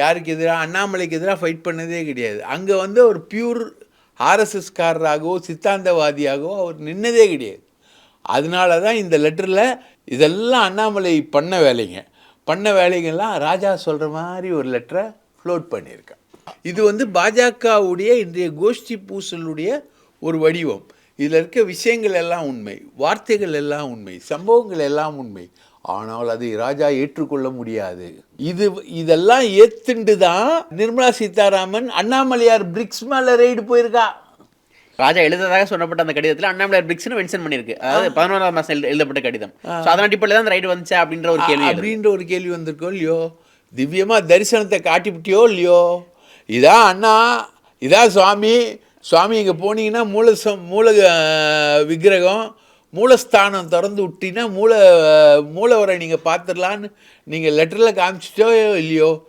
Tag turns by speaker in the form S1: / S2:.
S1: யாருக்கு எதிராக அண்ணாமலைக்கு எதிராக ஃபைட் பண்ணதே கிடையாது. அங்கே வந்து ஒரு பியூர் ஆர்எஸ்எஸ்காரராகவோ சித்தாந்தவாதியாகவோ அவர் நின்னதே கிடையாது. அதனால தான் இந்த லெட்டரில் இதெல்லாம் அண்ணாமலை பண்ண வேலைங்க. பண்ண வேலைகள்லாம் ராஜா சொல்கிற மாதிரி ஒரு லெட்டரை ஃப்ளோட் பண்ணியிருக்கேன். இது வந்து பாஜகவுடைய இன்றைய கோஷ்டி பூசலுடைய ஒரு வடிவம். இதில் இருக்க விஷயங்கள் எல்லாம் உண்மை வார்த்தைகள் எல்லாம் உண்மை சம்பவங்கள் எல்லாம் உண்மை. ஆனால் அதை ராஜா ஏற்றுக்கொள்ள முடியாது. இது இதெல்லாம் ஏத்துண்டு தான் நிர்மலா சீதாராமன் அண்ணாமலையார் பிரிக்ஸ் மேலே ரைடு போயிருக்கா?
S2: ராஜா எழுதுறதாக சொல்லப்பட்ட அந்த கடிதத்தில் அண்ணாமலையார் பிரிக்ஸ்னு மென்ஷன் பண்ணியிருக்கு. அதாவது பதினோராம் எழுத- எழுதப்பட்ட கடிதம். ஸோ அதன் அடிப்படையில் தான் அந்த ரைடு வந்துச்சா அப்படின்ற ஒரு கேள்வி.
S1: அப்படின்ற ஒரு கேள்வி வந்திருக்கோ இல்லையோ? திவ்யமா தரிசனத்தை காட்டிவிட்டியோ இல்லையோ? இதான் அண்ணா இதான் சுவாமி. சுவாமி இங்கே போனீங்கன்னா மூல மூல விக்கிரகம் மூலஸ்தானம் திறந்து விட்டீங்கன்னா மூல மூலவரை நீங்கள் பார்த்துடலான்னு நீங்கள் லெட்டரில் காமிச்சிட்டோ இல்லையோ?